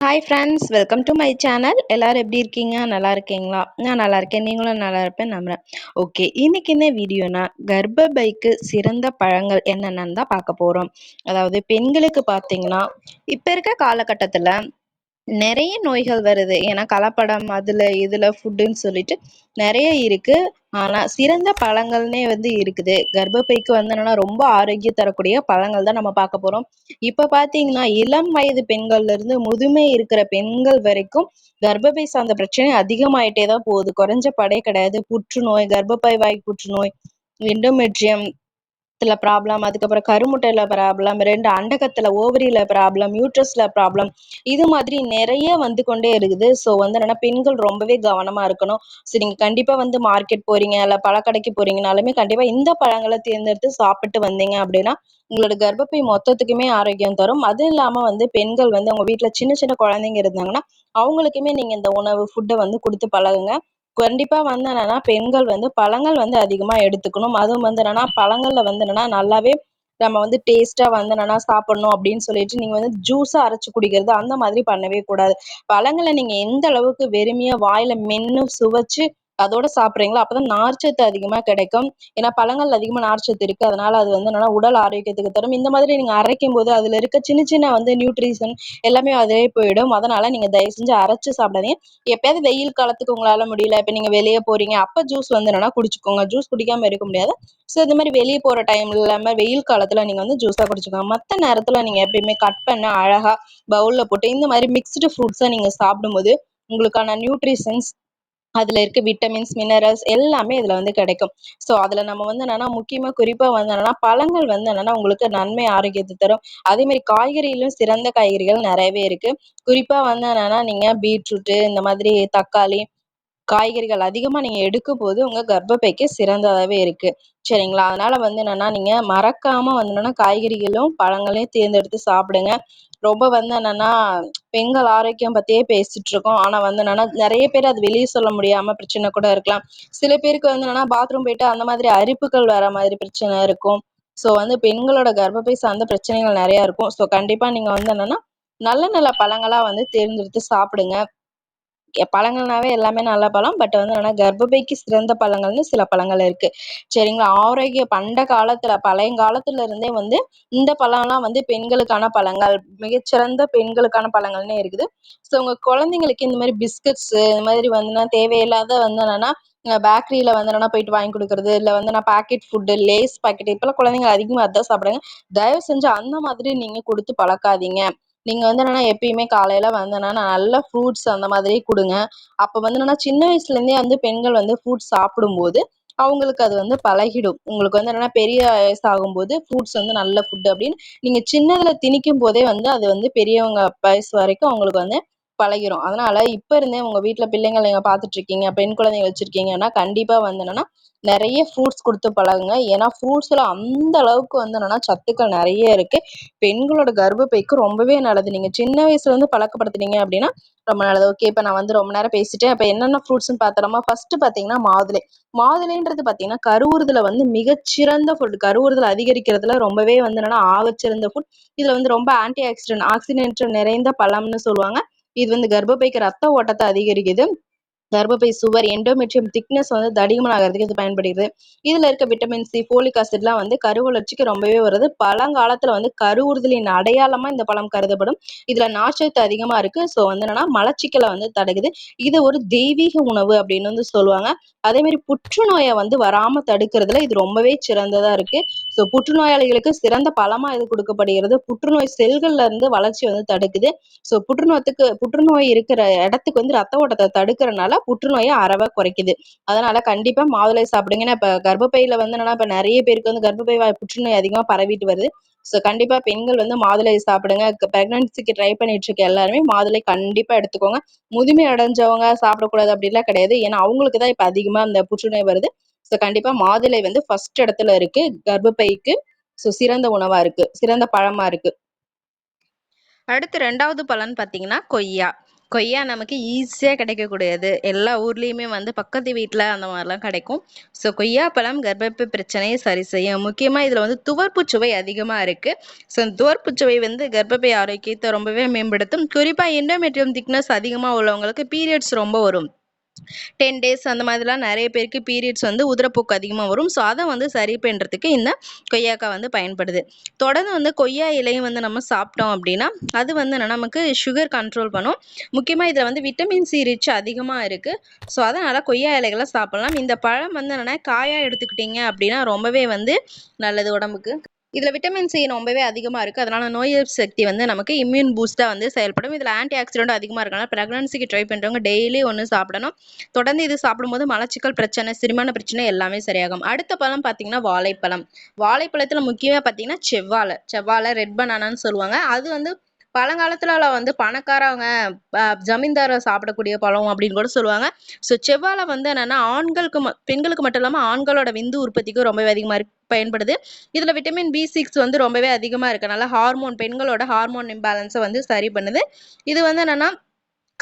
Hi friends welcome to my channel எல்லோரும் எப்படி இருக்கீங்க? நல்லா இருக்கீங்களா? நான் நல்லா இருக்கேன். நீங்களும் நல்லா இருப்பேன். நம்புறேன். ஓகே இன்னைக்கு என்ன வீடியோனா கர்ப்பப்பைக்கு சிறந்த பழங்கள் என்னென்னு தான் பார்க்க போகிறோம் அதாவது பெண்களுக்கு பார்த்தீங்கன்னா இப்போ இருக்க காலகட்டத்தில் நிறைய நோய்கள் வருது. ஏன்னா கலப்படம் அதுல இதுல ஃபுட்டுன்னு சொல்லிட்டு நிறைய இருக்கு. ஆனா சிறந்த பழங்கள்னே வந்து இருக்குது. கர்ப்பப்பைக்கு வந்து என்னன்னா ரொம்ப ஆரோக்கியம் தரக்கூடிய பழங்கள் தான் நம்ம பார்க்க போறோம். இப்ப பாத்தீங்கன்னா இளம் வயது பெண்கள்ல இருந்து முதுமை இருக்கிற பெண்கள் வரைக்கும் கர்ப்பப்பை சார்ந்த பிரச்சனை அதிகமாயிட்டே தான் போகுது. குறைஞ்ச படை கிடையாது. புற்றுநோய் கர்ப்பப்பை வாய் புற்றுநோய் எண்டோமெட்ரியம் ப்ராப்ளம் அதுக்கப்புறம் கருமுட்டையில ப்ராப்ளம் ரெண்டு அண்டகத்துல ஓவரியில ப்ராப்ளம் யூட்ரஸ்ல ப்ராப்ளம் இது மாதிரி நிறைய வந்து கொண்டே இருக்குது. ஸோ வந்து என்னன்னா பெண்கள் ரொம்பவே கவனமா இருக்கணும். ஸோ நீங்க கண்டிப்பா வந்து மார்க்கெட் போறீங்க இல்ல பழக்கடைக்கு போறீங்கனாலுமே கண்டிப்பா இந்த பழங்களை தேர்ந்தெடுத்து சாப்பிட்டு வந்தீங்க அப்படின்னா உங்களோட கர்ப்பப்பை மொத்தத்துக்குமே ஆரோக்கியம் தரும். அதுவும் இல்லாம வந்து பெண்கள் வந்து அவங்க வீட்டுல சின்ன சின்ன குழந்தைங்க இருந்தாங்கன்னா அவங்களுக்குமே நீங்க இந்த உணவு ஃபுட்டை வந்து கொடுத்து பழகுங்க. கண்டிப்பா வந்து என்னன்னா பெண்கள் வந்து பழங்கள் வந்து அதிகமா எடுத்துக்கணும். அதுவும் வந்து என்னன்னா பழங்கள்ல வந்து என்னன்னா நல்லாவே நம்ம வந்து டேஸ்டா வந்து என்னன்னா சாப்பிடணும் அப்படின்னு சொல்லிட்டு நீங்க வந்து ஜூஸா அரைச்சு குடிக்கிறது அந்த மாதிரி பண்ணவே கூடாது. பழங்களை நீங்க எந்த அளவுக்கு வெறுமையா வாயில மென்னு சுவைச்சு அதோட சாப்பிட்றீங்களோ? அப்பதான் நார்ச்சத்து அதிகமா கிடைக்கும். ஏன்னா பழங்கள் அதிகமா நார்ச்சத்து இருக்கு. அதனால அது வந்து என்னென்னா உடல் ஆரோக்கியத்துக்கு தரும். இந்த மாதிரி நீங்க அரைக்கும் போது அதுல இருக்க சின்ன சின்ன வந்து நியூட்ரிஷன் எல்லாமே அதே போயிடும். அதனால நீங்க தயவு செஞ்சு அரைச்சு சாப்பிடாதீங்க. எப்பயாவது வெயில் காலத்துக்கு உங்களால முடியல. இப்ப நீங்க வெளியே போறீங்க. அப்ப ஜூஸ் வந்து என்னன்னா குடிச்சுக்கோங்க. ஜூஸ் குடிக்காம இருக்க முடியாது. ஸோ இந்த மாதிரி வெளியே போற டைமில் இல்லாம வெயில் காலத்துல நீங்க வந்து ஜூஸா குடிச்சுக்கோங்க. மத்த நேரத்துல நீங்க எப்பயுமே கட் பண்ண அழகா பவுல்ல போட்டு இந்த மாதிரி மிக்ஸ்டு ஃப்ரூட்ஸை நீங்க சாப்பிடும்போது உங்களுக்கான நியூட்ரிஷன்ஸ் அதுல இருக்க விட்டமின்ஸ் மினரல்ஸ் எல்லாமே இதுல வந்து கிடைக்கும். ஸோ அதுல நம்ம வந்து என்னன்னா முக்கியமா குறிப்பா வந்து என்னன்னா பழங்கள் வந்து என்னன்னா உங்களுக்கு நன்மை ஆரோக்கியத்தை தரும். அதே மாதிரி காய்கறியிலும் சிறந்த காய்கறிகள் நிறையவே இருக்கு. குறிப்பா வந்து என்னன்னா நீங்க பீட்ரூட்டு இந்த மாதிரி தக்காளி காய்கறிகள் அதிகமா நீங்க எடுக்கும் போது உங்க கர்ப்பப்பைக்கு சிறந்ததாவே இருக்கு. சரிங்களா? அதனால வந்து என்னன்னா நீங்க மறக்காம வந்து என்னென்னா காய்கறிகளும் பழங்களையும் தேர்ந்தெடுத்து சாப்பிடுங்க. ரொம்ப வந்து என்னன்னா பெண்கள் ஆரோக்கியம் பத்தியே பேசிட்டு இருக்கோம். ஆனா வந்து என்னன்னா நிறைய பேர் அது வெளியே சொல்ல முடியாம பிரச்சனை கூட இருக்கலாம். சில பேருக்கு வந்து என்னன்னா பாத்ரூம் போயிட்டு அந்த மாதிரி அரிப்புகள் வர மாதிரி பிரச்சனை இருக்கும். ஸோ வந்து பெண்களோட கர்ப்பப்பை சார்ந்த பிரச்சனைகள் நிறைய இருக்கும். ஸோ கண்டிப்பா நீங்க வந்து என்னன்னா நல்ல நல்ல பழங்களா வந்து தேர்ந்தெடுத்து சாப்பிடுங்க. பழங்கள்னாவே எல்லாமே நல்ல பழம். பட் வந்து என்னன்னா கர்ப்பப்பைக்கு சிறந்த பழங்கள்னு சில பழங்கள் இருக்கு. சரிங்களா? ஆரோக்கிய பண்ட காலத்துல பழையங்காலத்துல இருந்தே வந்து இந்த பழம்லாம் வந்து பெண்களுக்கான பழங்கள் மிகச்சிறந்த பெண்களுக்கான பழங்கள்னே இருக்குது. ஸோ உங்க குழந்தைங்களுக்கு இந்த மாதிரி பிஸ்கட்ஸ் இந்த மாதிரி வந்து தேவையில்லாத வந்து என்னன்னா பேக்கரியில வந்து என்னென்னா போயிட்டு வாங்கி கொடுக்குறது இல்லை வந்து நான் பாக்கெட் ஃபுட்டு லேஸ் பாக்கெட் இப்பெல்லாம் குழந்தைங்க அதிகமாக அதான் சாப்பிடுறாங்க. தயவு செஞ்சு அந்த மாதிரி நீங்க கொடுத்து பழக்காதீங்க. நீங்க வந்து என்னன்னா எப்பயுமே காலையில வந்து என்னன்னா நல்ல ஃப்ரூட்ஸ் அந்த மாதிரி கொடுங்க. அப்ப வந்து என்னன்னா சின்ன வயசுல இருந்தே வந்து பெண்கள் வந்து ஃப்ரூட்ஸ் சாப்பிடும்போது அவங்களுக்கு அது வந்து பழகிடும். உங்களுக்கு வந்து என்னன்னா பெரிய வயசாகும்போது ஃப்ரூட்ஸ் வந்து நல்ல ஃபுட் அப்படின்னு நீங்க சின்னதுல திணிக்கும் போதே வந்து அது வந்து பெரியவங்க வயசு வரைக்கும் அவங்களுக்கு வந்து பழகிரும். அதனால இப்ப இருந்தே உங்க வீட்டுல பிள்ளைங்களை நீங்க பாத்துட்டு இருக்கீங்க பெண் குழந்தைங்க வச்சிருக்கீங்கன்னா கண்டிப்பா வந்து என்னன்னா நிறைய ஃப்ரூட்ஸ் கொடுத்து பழகுங்க. ஏன்னா ஃப்ரூட்ஸ்ல அந்த அளவுக்கு வந்து என்னன்னா சத்துக்கள் நிறைய இருக்கு. பெண்களோட கர்ப்பப்பைக்கு ரொம்பவே நல்லது. நீங்க சின்ன வயசுல இருந்து பழக்கப்படுத்துனீங்க அப்படின்னா ரொம்ப நல்லது. ஓகே இப்ப நான் வந்து ரொம்ப நேரம் பேசிட்டேன். அப்ப என்னென்ன ஃப்ரூட்ஸ்னு பார்த்தோமா ஃபர்ஸ்ட் பாத்தீங்கன்னா மாதுளை. மாதுளைன்றது பாத்தீங்கன்னா கருவுறுதல வந்து மிகச்சிறந்த ஃபுட் கருவுறுதல் அதிகரிக்கிறதுல ரொம்பவே வந்து என்னன்னா ஆகச்சிறந்த ஃபுட் இதுல வந்து ரொம்ப ஆன்டி ஆக்சிடென்ட் ஆக்சிடென்ட் நிறைந்த பழம்னு சொல்லுவாங்க. இது வந்து கர்ப்பப்பைக்கு ரத்த ஓட்டத்தை அதிகரிக்குது. கர்ப்பப்பை சுவர் எண்டோமெட்ரியம் திக்னஸ் வந்து தடிமன் ஆகிறதுக்கு இது பயன்படுகிறது. இதுல இருக்க விட்டமின் சி போலிக் ஆசிட்லாம் வந்து கருவளர்ச்சிக்கு ரொம்பவே வருது. பழங்காலத்துல வந்து கருவுறுதலின் அடையாளமா இந்த பழம் கருதப்படும். இதுல நார்ச்சத்து அதிகமா இருக்கு. ஸோ வந்து என்னன்னா மலச்சிக்கலை வந்து தடுக்குது. இது ஒரு தெய்வீக உணவு அப்படின்னு வந்து சொல்லுவாங்க. அதே மாதிரி புற்றுநோயை வந்து வராம தடுக்கிறதுல இது ரொம்பவே சிறந்ததா இருக்கு. ஸோ புற்றுநோயாளிகளுக்கு சிறந்த பலமா இது கொடுக்கப்படுகிறது? புற்றுநோய் செல்கள்ல இருந்து வளர்ச்சி வந்து தடுக்குது. ஸோ புற்றுநோயத்துக்கு புற்றுநோய் இருக்கிற இடத்துக்கு வந்து ரத்த ஓட்டத்தை தடுக்கிறனால புற்றுநோயை அறவை குறைக்குது. அதனால கண்டிப்பா மாதுளை சாப்பிடுங்க. ஏன்னா இப்ப கர்ப்பப்பையில வந்து என்னன்னா இப்ப நிறைய பேருக்கு வந்து கர்ப்பப்பை புற்றுநோய் அதிகமா பரவிட்டு வருது. ஸோ கண்டிப்பா பெண்கள் வந்து மாதுளை சாப்பிடுங்க. பிரெக்னன்சிக்கு ட்ரை பண்ணிட்டு இருக்க எல்லாருமே மாதுளை கண்டிப்பா எடுத்துக்கோங்க. முதுமை அடைஞ்சவங்க சாப்பிடக்கூடாது அப்படிலாம் கிடையாது. ஏன்னா அவங்களுக்கு தான் இப்ப அதிகமா இந்த புற்றுநோய் வருது. ஸோ கண்டிப்பாக மாதுளை வந்து ஃபர்ஸ்ட் இடத்துல இருக்கு. கர்ப்பப்பைக்கு ஸோ சிறந்த உணவாக இருக்கு. சிறந்த பழமாக இருக்கு. அடுத்து ரெண்டாவது பழம் பார்த்தீங்கன்னா கொய்யா. கொய்யா நமக்கு ஈஸியாக கிடைக்கக்கூடியது. எல்லா ஊர்லேயுமே வந்து பக்கத்து வீட்டில் அந்த மாதிரிலாம் கிடைக்கும். ஸோ கொய்யா பழம் கர்ப்பப்பை பிரச்சனையை சரி செய்யும். முக்கியமாக இதில் வந்து துவர்ப்பு சுவை அதிகமாக இருக்குது ஸோ துவர்ப்பு சுவை வந்து கர்ப்பப்பை ஆரோக்கியத்தை ரொம்பவே மேம்படுத்தும். குறிப்பாக எண்டோமெட்ரியம் திக்னஸ் அதிகமாக உள்ளவங்களுக்கு பீரியட்ஸ் ரொம்ப வரும். டென் டேஸ் அந்த மாதிரிலாம் நிறைய பேருக்கு பீரியட்ஸ் வந்து உதிரப்போக்கு அதிகமாக வரும். ஸோ அதை வந்து சரி பண்ணுறதுக்கு இந்த கொய்யாக்காய் வந்து பயன்படுது. தொடர்ந்து வந்து கொய்யா இலையும் வந்து நம்ம சாப்பிட்டோம் அப்படின்னா அது வந்து என்ன, நமக்கு சுகர் கண்ட்ரோல் பண்ணும். முக்கியமாக இதில் வந்து விட்டமின் சி ரிச் அதிகமாக இருக்குது ஸோ அதனால் கொய்யா இலைகளை சாப்பிடலாம். இந்த பழம் வந்து என்னென்னா காயாக எடுத்துக்கிட்டிங்க அப்படின்னா ரொம்பவே வந்து நல்லது உடம்புக்கு. இதில் விட்டமின் சி ரொம்பவே அதிகமாக இருக்குது அதனால் நோய் எதிர்ப்பு சக்தி வந்து நமக்கு இம்யூன் பூஸ்ட்டாக வந்து செயல்படும். இதில் ஆன்டி ஆக்சிடென்ட் அதிகமாக இருக்கனால ப்ரெக்னன்சிக்கு ட்ரை பண்ணுறவங்க டெய்லி ஒன்று சாப்பிடணும். தொடர்ந்து இது சாப்பிடும்போது மலச்சிக்கல் பிரச்சனை சிறுமான பிரச்சனை எல்லாமே சரியாகும். அடுத்த பழம் பார்த்தீங்கன்னா வாழைப்பழம். வாழைப்பழத்தில் முக்கியமாக பார்த்தீங்கன்னா செவ்வாழை. செவ்வாழை ரெட் பனானான்னு சொல்லுவாங்க. அது வந்து பழங்காலத்துல வந்து பணக்காரவங்க ஜமீன்தார ஜமீன்தாரை சாப்பிடக்கூடிய பழம் அப்படின்னு கூட சொல்லுவாங்க. ஸோ செவ்வாழை வந்து என்னன்னா ஆண்களுக்கு ம- பெண்களுக்கு மட்டும் இல்லாமல் ஆண்களோட விந்து உற்பத்திக்கும் ரொம்பவே அதிகமாக இருக்கு. பயன்படுது. இதில் விட்டமின் பி சிக்ஸ் வந்து ரொம்பவே அதிகமாக இருக்கனால ஹார்மோன் பெண்களோட ஹார்மோன் இம்பேலன்ஸை வந்து சரி பண்ணுது. இது வந்து என்னென்னா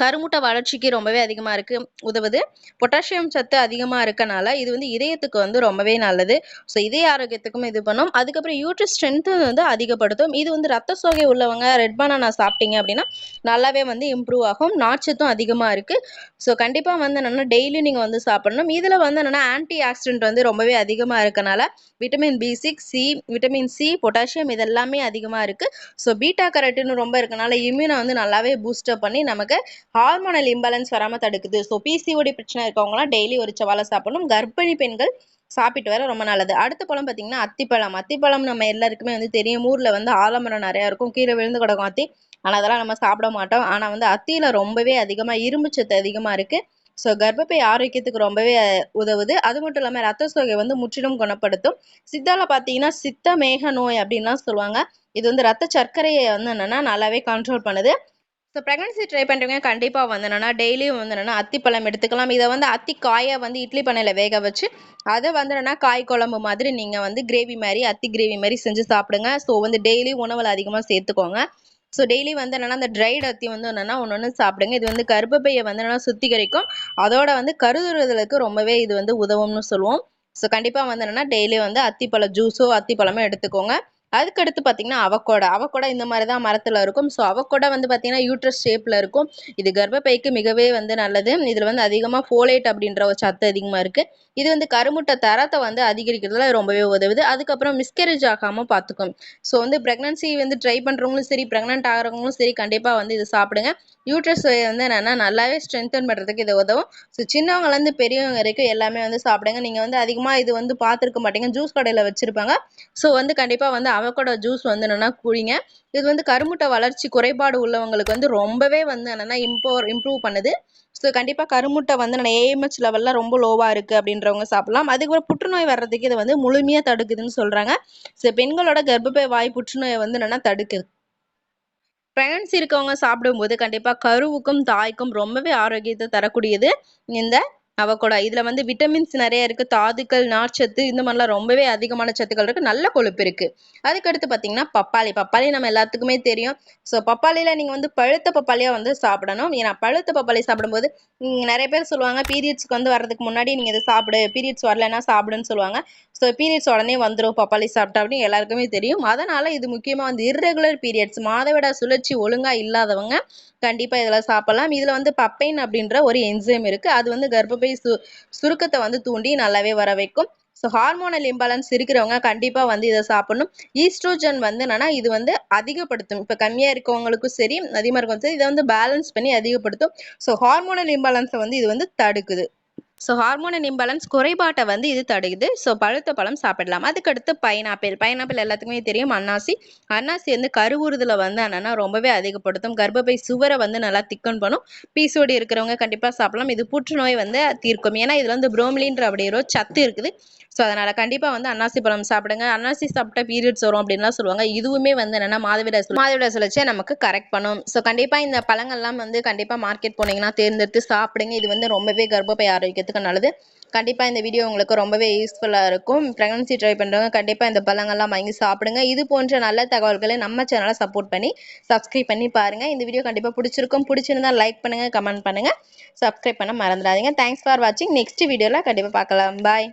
கருமுட்டை வளர்ச்சிக்கு ரொம்பவே அதிகமாக இருக்கு உதவுது. பொட்டாசியம் சத்து அதிகமாக இருக்கனால இது வந்து இதயத்துக்கு வந்து ரொம்பவே நல்லது. ஸோ இதய ஆரோக்கியத்துக்கும் இது பண்ணும். அதுக்கப்புறம் யூட்ரஸ் ஸ்ட்ரென்த்து வந்து அதிகப்படுத்தும். இது வந்து ரத்த சோகை உள்ளவங்க ரெட் பனானா சாப்பிட்டீங்க அப்படின்னா நல்லாவே வந்து இம்ப்ரூவ் ஆகும். நாச்சத்தும் அதிகமாக இருக்குது ஸோ கண்டிப்பாக வந்து என்னென்னா டெய்லி நீங்கள் வந்து சாப்பிடணும். இதில் வந்து என்னென்னா ஆன்டி ஆக்சிடென்ட் வந்து ரொம்பவே அதிகமாக இருக்கனால vitamin B six C vitamin C potassium இதெல்லாமே அதிகமாக இருக்குது ஸோ பீட்டா கரட்டின்னு ரொம்ப இருக்கனால இம்யூனை வந்து நல்லாவே பூஸ்டப் பண்ணி நமக்கு ஹார்மோனல் இம்பேலன்ஸ் வராமல் தடுக்குது. ஸோ பிசிஓடி பிரச்சனை இருக்கவங்களாம் டெய்லி ஒரு செவ்வாழை சாப்பிடணும். கர்ப்பிணி பெண்கள் சாப்பிட்டு வர ரொம்ப நல்லது. அடுத்த பழம் பார்த்தீங்கன்னா அத்திப்பழம். அத்திப்பழம் நம்ம எல்லாருக்குமே வந்து தெரியும். ஊரில் வந்து ஆலமரம் நிறையா இருக்கும். கீழே விழுந்து கிடக்கும் அத்தி. ஆனால் அதெல்லாம் நம்ம சாப்பிட மாட்டோம். ஆனால் வந்து அத்தியில் ரொம்பவே அதிகமாக இரும்பு சத்து அதிகமாக இருக்குது ஸோ கர்ப்பப்பை ஆரோக்கியத்துக்கு ரொம்பவே உதவுது. அது மட்டும் இல்லாமல் ரத்த சோகை வந்து முற்றிலும் குணப்படுத்தும். சித்தால பார்த்தீங்கன்னா சித்த மேக நோய் அப்படின்லாம் சொல்லுவாங்க. இது வந்து ரத்த சர்க்கரையை வந்து என்னன்னா நல்லாவே கண்ட்ரோல் பண்ணுது. ஸோ ப்ரெக்னன்சி ட்ரை பண்ணுறவங்க கண்டிப்பாக வந்து என்னென்னா டெய்லியும் வந்து என்னென்னா அத்திப்பழம் எடுத்துக்கலாம். இதை வந்து அத்தி காயை வந்து இட்லி பண்ணையில் வேக வச்சு அதை வந்து என்னென்னா காய் குழம்பு மாதிரி நீங்கள் வந்து கிரேவி மாதிரி அத்தி கிரேவி மாதிரி செஞ்சு சாப்பிடுங்க. ஸோ வந்து டெய்லி உணவில் அதிகமாக சேர்த்துக்கோங்க. ஸோ டெய்லி வந்து என்னென்னா அந்த ட்ரைட் அத்தி வந்து என்னென்னா ஒன்று ஒன்று சாப்பிடுங்க. இது வந்து கருப்பப்பையை வந்து என்னென்னா சுத்திகரிக்கும். அதோட வந்து கருதுறுதலுக்கு ரொம்பவே இது வந்து உதவும்னு சொல்லுவோம். ஸோ கண்டிப்பாக வந்து என்னென்னா டெய்லி வந்து அத்திப்பழ ஜூஸோ அத்திப்பழமோ எடுத்துக்கோங்க. அதுக்கடுத்து பார்த்தீங்கன்னா அவக்கோடா. அவக்கோடா இந்த மாதிரி தான் மரத்தில் இருக்கும். ஸோ அவக்கோடா வந்து பார்த்தீங்கன்னா யூட்ரஸ் ஷேப்பில் இருக்கும். இது கர்ப்பப்பைக்கு மிகவே வந்து நல்லது. இதில் வந்து அதிகமாக ஃபோலேட் அப்படின்ற ஒரு சத்து அதிகமாக இருக்குது இது வந்து கருமுட்டை தரத்தை வந்து அதிகரிக்கிறதுல ரொம்பவே உதவுது. அதுக்கப்புறம் மிஸ்கேரேஜ் ஆகாமல் பார்த்துக்கும் ஸோ வந்து ப்ரெக்னன்சி வந்து ட்ரை பண்ணுறவங்களும் சரி ப்ரெக்னென்ட் ஆகிறவங்களும் சரி கண்டிப்பாக வந்து இது சாப்பிடுங்க. யூட்ரஸ் வந்து என்னென்னா நல்லாவே ஸ்ட்ரென்தன் பண்ணுறதுக்கு இது உதவும். ஸோ சின்னவங்கலேருந்து பெரியவங்க வரைக்கும் எல்லாமே வந்து சாப்பிடுங்க. நீங்கள் வந்து அதிகமாக இது வந்து பார்த்துருக்க மாட்டீங்க. ஜூஸ் கடையில் வச்சுருப்பாங்க. ஸோ வந்து கண்டிப்பாக வந்து அவக்கோட ஜூஸ் வந்து என்னென்னா குடிங்க. இது வந்து கருமுட்டை வளர்ச்சி குறைபாடு உள்ளவங்களுக்கு வந்து ரொம்பவே வந்து என்னென்னா இம்போ இம்ப்ரூவ் பண்ணுது. ஸோ கண்டிப்பாக கருமுட்டை வந்து நான் ஏஎம்ஹெச் லெவலில் ரொம்ப லோவாக இருக்குது அப்படின்றவங்க சாப்பிடலாம். அதுக்கப்புறம் புற்றுநோய் வர்றதுக்கு இது வந்து முழுமையாக தடுக்குதுன்னு சொல்கிறாங்க ஸோ பெண்களோட கர்ப்பப்பை வாய் புற்றுநோயை வந்து என்னென்னா தடுக்குது. ப்ரெக்னன்சி இருக்கவங்க சாப்பிடும்போது கண்டிப்பாக கருவுக்கும் தாய்க்கும் ரொம்பவே ஆரோக்கியத்தை தரக்கூடியது இந்த அவகோடா. இதில் வந்து விட்டமின்ஸ் நிறைய இருக்குது தாதுக்கள் நார்ச்சத்து இந்த மாதிரிலாம் ரொம்பவே அதிகமான சத்துக்கள் இருக்குது நல்ல கொழுப்பு இருக்குது அதுக்கடுத்து பார்த்தீங்கன்னா பப்பாளி. பப்பாளி நம்ம எல்லாத்துக்குமே தெரியும். ஸோ பப்பாளியில் நீங்கள் வந்து பழுத்த பப்பாளியாக வந்து சாப்பிடணும். ஏன்னா பழுத்த பப்பாளி சாப்பிடும்போது நிறைய பேர் சொல்லுவாங்க பீரியட்ஸ்க்கு வந்து வர்றதுக்கு முன்னாடி நீங்கள் இதை சாப்பிடு. பீரியட்ஸ் வரலன்னா சாப்பிடுன்னு சொல்லுவாங்க. ஸோ பீரியட்ஸ் உடனே வந்துடும் பப்பாளி சாப்பிட்டா அப்படின்னு எல்லாருக்குமே தெரியும். அதனால் இது முக்கியமாக வந்து இர்ரெகுலர் பீரியட்ஸ் மாதவிடா சுழற்சி ஒழுங்காக இல்லாதவங்க கண்டிப்பாக இதில் சாப்பிடலாம். இதில் வந்து பப்பைன் அப்படின்ற ஒரு என்சைம் இருக்குது அது வந்து கர்ப்பப்பை சு சுருக்கத்தை வந்து தூண்டி நல்லாவே வர வைக்கும். ஸோ ஹார்மோனல் இம்பேலன்ஸ் இருக்கிறவங்க கண்டிப்பாக வந்து இதை சாப்பிடணும். ஈஸ்ட்ரோஜன் வந்து என்னன்னா இது வந்து அதிகப்படுத்தும். இப்போ கம்மியாக இருக்கவங்களுக்கும் சரி அதிகமாக இருக்கும் சரி இதை வந்து பேலன்ஸ் பண்ணி அதிகப்படுத்தும். ஸோ ஹார்மோனல் இம்பேலன்ஸை வந்து இது வந்து தடுக்குது. ஸோ ஹார்மோனல் இம்பேலன்ஸ் குறைபாட்டை வந்து இது தடுக்குது. ஸோ பழுத்த பழம் சாப்பிடலாம். அதுக்கடுத்து பைனாப்பிள் பைனாப்பிள் எல்லாத்துக்குமே தெரியும். அன்னாசி. அன்னாசி வந்து கருவுறுதில் வந்து என்னென்னா ரொம்பவே அதிகப்படுத்தும். கர்ப்பப்பை சுவரை வந்து நல்லா திக்கன் பண்ணும். பீசோடி இருக்கிறவங்க கண்டிப்பாக சாப்பிடலாம். இது புற்றுநோய் வந்து தீர்க்கும். ஏன்னா இதில் வந்து புரோமிலின்ற அப்படிங்கிற ஒரு சத்து இருக்குது. ஸோ அதனால் கண்டிப்பாக வந்து அன்னாசி பழம் சாப்பிடுங்க. அன்னாசி சாப்பிட்டா பீரியட்ஸ் வரும் அப்படின்லாம் சொல்லுவாங்க. இதுவுமே வந்து என்னென்னா மாதவிடாய் சுழ- மாதவிடாய் சுழற்சியை நமக்கு கரெக்ட் பண்ணும். ஸோ கண்டிப்பாக இந்த பழங்கள்லாம் வந்து கண்டிப்பாக மார்க்கெட் போனீங்கன்னா தேர்ந்தெடுத்து சாப்பிடுங்க. இது வந்து ரொம்பவே கர்ப்பப்பை ஆரோக்கியத்துக்கு நல்லது. கண்டிப்பாக இந்த வீடியோ உங்களுக்கு ரொம்பவே யூஸ்ஃபுல்லாக இருக்கும். ப்ரெக்னன்சி ட்ரை பண்ணுறவங்க கண்டிப்பாக இந்த பழங்கள்லாம் வாங்கி சாப்பிடுங்க. இது போன்ற நல்ல தகவல்களை நம்ம சேனலை சப்போர்ட் பண்ணி சப்ஸ்கிரைப் பண்ணி பாருங்கள் இந்த வீடியோ கண்டிப்பாக பிடிச்சிருக்கும். பிடிச்சிருந்தா லைக் பண்ணுங்கள் கமெண்ட் பண்ணுங்கள் சப்ஸ்கிரைப் பண்ண மறந்துடாதீங்க. தேங்க்ஸ் ஃபார் வாட்சிங் நெக்ஸ்ட் வீடியோவில் கண்டிப்பாக பார்க்கலாம். பாய்